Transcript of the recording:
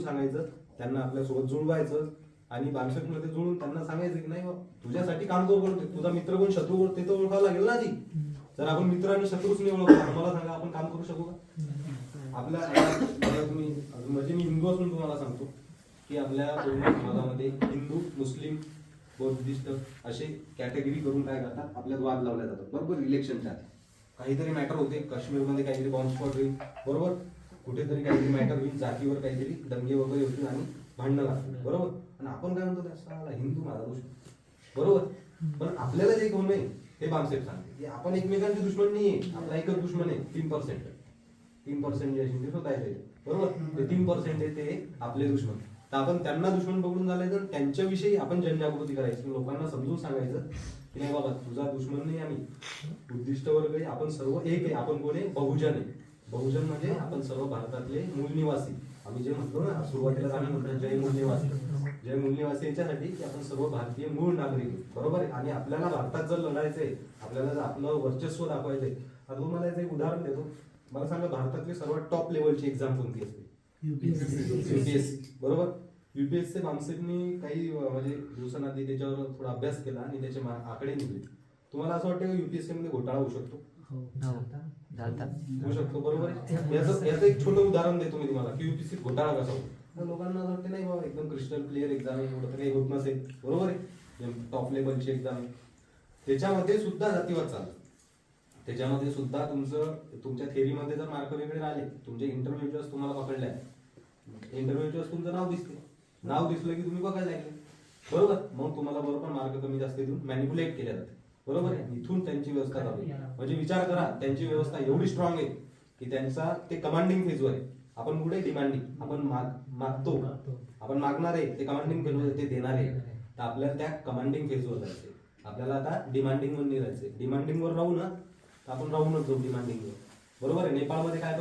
सांगायचं त्यांना आपल्यासोबत जुळवायचं आणि मध्ये जुळून त्यांना सांगायचं की नाही हो, तुझ्यासाठी काम करू करतोय तुझा मित्र कोण शत्रू कोण ते तर ओळखावं लागेल ना आधी. जर आपण मित्र आणि शत्रूच नाही ओळखतो मला सांगा आपण काम करू शकू का? आपल्या तुम्ही म्हणजे मी हिंदू असून तुम्हाला सांगतो की आपल्या पूर्ण समाजामध्ये हिंदू मुस्लिम बौद्धिस्ट असे कॅटेगरी करून काय करतात? आपल्यात वाद लावल्या जातात. बरोबर इलेक्शनच्या काहीतरी मॅटर होते काश्मीरमध्ये काहीतरी बॉम्बस्फोट होईल. बरोबर? कुठेतरी काहीतरी मॅटर होईल जातीवर काहीतरी दंगे वगैरे होतील आणि भांडणं लागतील. बरोबर? आणि आपण काय म्हणतो त्याचा हिंदू माझा दुश्मन. बरोबर? पण आपल्याला जे कोण नाही हे बामसेट सांगते की आपण एकमेकांचे दुश्मन नाहीये. आपला एकच दुश्मन आहे तीन पर्सेंट तीन पर्सेंट जे असेल ते स्वतः बरोबर? ते तीन पर्सेंट आहे ते आपले दुश्मन. तर आपण त्यांना दुश्मन बघून झाले तर त्यांच्याविषयी आपण जनजागृती करायची. लोकांना समजून सांगायचं की नाही बाबा तुझा दुश्मन नाही आम्ही. उद्दिष्ट वर्ग आपण सर्व एक आहे. आपण कोण आहे? बहुजन आहे. बहुजन म्हणजे आपण सर्व भारतातले मूल निवासी. आम्ही जे म्हणतो ना सुरुवातीला आम्ही म्हणतो जय मूल निवासी. जय मूल निवासी याच्यासाठी की आपण सर्व भारतीय मूळ नागरिक. बरोबर आहे? आणि आपल्याला भारतात जर लढायचंय आपल्याला जर आपलं वर्चस्व दाखवायचंय आता तुम्हाला याचं एक उदाहरण देतो. मला सांगा भारतातली सर्वात टॉप लेवलची एक्झाम कोणती असते? युपीएससी बरोबर? युपीएससी मानसिकनी काही म्हणजे दिवसांआधी त्याच्यावर थोडा अभ्यास केला आणि त्याचे आकडे निघले. तुम्हाला असं वाटतं की युपीएससी मध्ये घोटाळा होऊ शकतो? होऊ शकतो बरोबर आहे. याचं याचं एक छोटं उदाहरण देतो मी तुम्हाला की युपीएससी घोटाळा कसा होतो? लोकांना असं वाटतं नाही बाबा एकदम क्रिस्टल क्लिअर एक्झाम आहे एवढं तर काही होत नसेल. बरोबर आहे. टॉप लेवलची एक्झाम आहे. त्याच्यामध्ये सुद्धा जातीवाद चालतो त्याच्यामध्ये सुद्धा तुमचं तुमच्या थेरीमध्ये जर मार्क वेगळे आले तुमच्या इंटरव्ह्यूच्या तुम्हाला पकडल्या. इंटरव्ह्यूच्या तुमचं नाव दिसते नाव दिसलं की तुम्ही बघायला लागले. बरोबर. मग तुम्हाला बरोबर मार्क कमी जास्त देऊन मॅनिप्युलेट केल्या जाते बरोबर आहे? इथून त्यांची व्यवस्था आहे. म्हणजे विचार करा त्यांची व्यवस्था एवढी स्ट्रॉंग आहे की त्यांचा ते कमांडिंग फेजवर आहे. आपण कुठे डिमांडिंग आपण माग मागतो. आपण मागणार आहे ते कमांडिंग फेजवर ते देणार आहे. तर आपल्याला त्या कमांडिंग फेजवर जायचंय आपल्याला आता डिमांडिंग वर नाही जायचंय डिमांडिंग वर राहू ना तर आपण राहूनच जाऊ डिमांडिंग वर. बरोबर आहे? नेपाळमध्ये काय